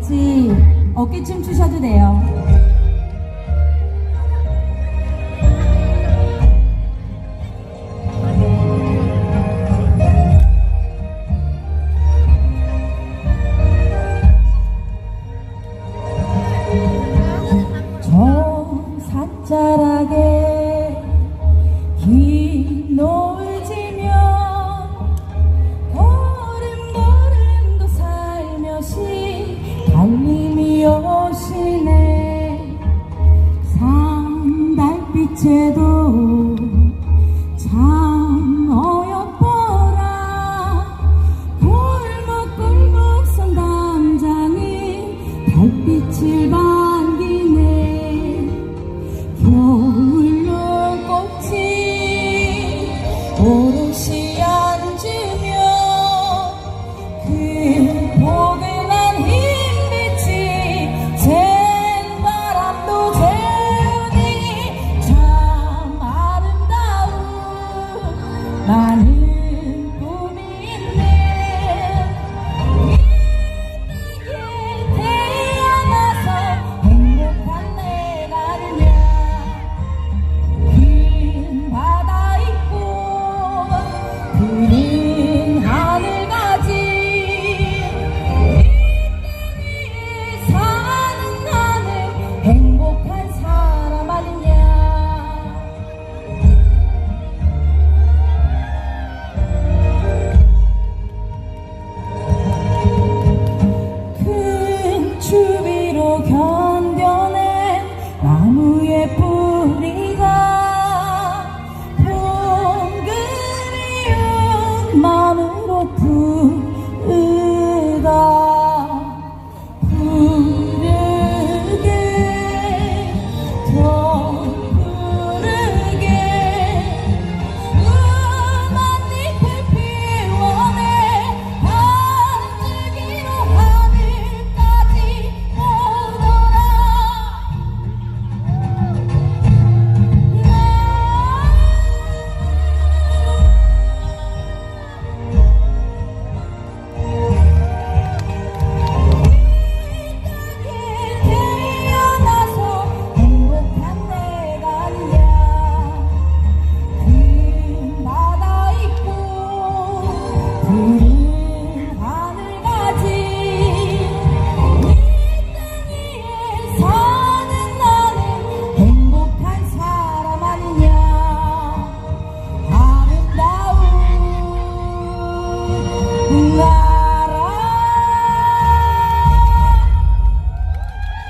같이 어깨춤 추셔도 돼요. 제도 참 어여뻐라. 골목골목 선담장이 달빛을 반기네. 겨울 Ooh. Oh.